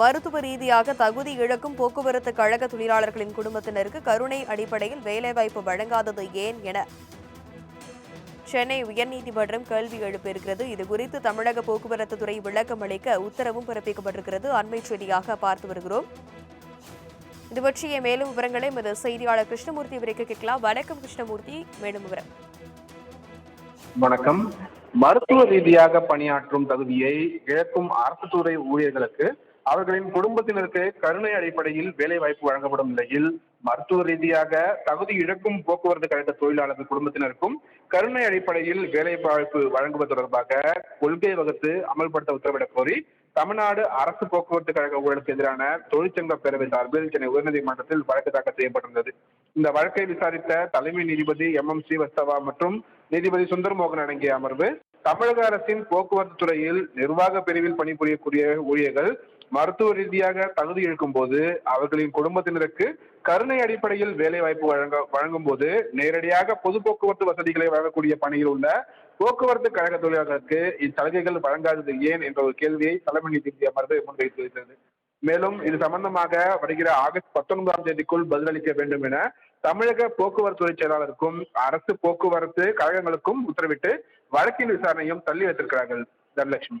மருத்துவ ரீதியாக தகுதி இழக்கும் போக்குவரத்து கழக தொழிலாளர்களின் குடும்பத்தினருக்கு கருணை அடிப்படையில் வேலைவாய்ப்பு வழங்காதது ஏன் என சென்னை உயர்நீதிமன்றம் கேள்வி எழுப்பியிருக்கிறது. இதுகுறித்து தமிழக போக்குவரத்து துறை விளக்கம் அளிக்க உத்தரவும் பிறப்பிக்கப்பட்டிருக்கிறது. அண்மை செய்தியாக பார்த்து வருகிறோம். இது பற்றிய மேலும் விவரங்களை எமது செய்தியாளர் கிருஷ்ணமூர்த்தி விரைக்க கேட்கலாம். வணக்கம் கிருஷ்ணமூர்த்தி. மேலும் விவரம். வணக்கம். மருத்துவ ரீதியாக பணியாற்றும் தகுதியை இழக்கும் அரசு துறை ஊழியர்களுக்கு அவர்களின் குடும்பத்தினருக்கு கருணை அடிப்படையில் வேலை வாய்ப்பு வழங்கப்படும் நிலையில் மருத்துவ ரீதியாக தகுதி இழக்கும் போக்குவரத்து கழக தொழிலாளர்கள் குடும்பத்தினருக்கும் கருணை அடிப்படையில் வேலை வாய்ப்பு வழங்குவது தொடர்பாக கொள்கை வகுத்து அமல்படுத்த உத்தரவிடக் கோரி தமிழ்நாடு அரசு போக்குவரத்து கழக ஊழலுக்கு எதிரான தொழிற்சங்க பேரவை சார்பில் சென்னை உயர்நீதிமன்றத்தில் வழக்கு தாக்கல் செய்யப்பட்டிருந்தது. இந்த வழக்கை விசாரித்த தலைமை நீதிபதி எம் எம் ஸ்ரீவஸ்தவா மற்றும் நீதிபதி சுந்தர்மோகன் அடங்கிய அமர்வு தமிழக அரசின் போக்குவரத்து துறையில் நிர்வாக பிரிவில் பணிபுரியக்கூடிய ஊழியர்கள் மருத்துவ ரீதியாக தகுதி இழக்கும் போது அவர்களின் குடும்பத்தினருக்கு கருணை அடிப்படையில் வேலை வாய்ப்பு வழங்க வழங்கும் போது நேரடியாக பொது போக்குவரத்து வசதிகளை வழங்கக்கூடிய பணியில் உள்ள போக்குவரத்து கழக தொழிலாளர்களுக்கு இச்சலுகைகள் வழங்காதது ஏன் என்ற ஒரு கேள்வியை தலைமை நீதிபதி அமர்வு வருகிறது மேலும் இது சம்பந்தமாக வருகிற ஆகஸ்ட் பத்தொன்பதாம் தேதிக்குள் பதிலளிக்க வேண்டும் என தமிழக போக்குவரத்து துறை செயலாளருக்கும் அரசு போக்குவரத்து கழகங்களுக்கும் உத்தரவிட்டு வழக்கின் விசாரணையும் தள்ளி வைத்திருக்கிறார்கள் தனலட்சுமி.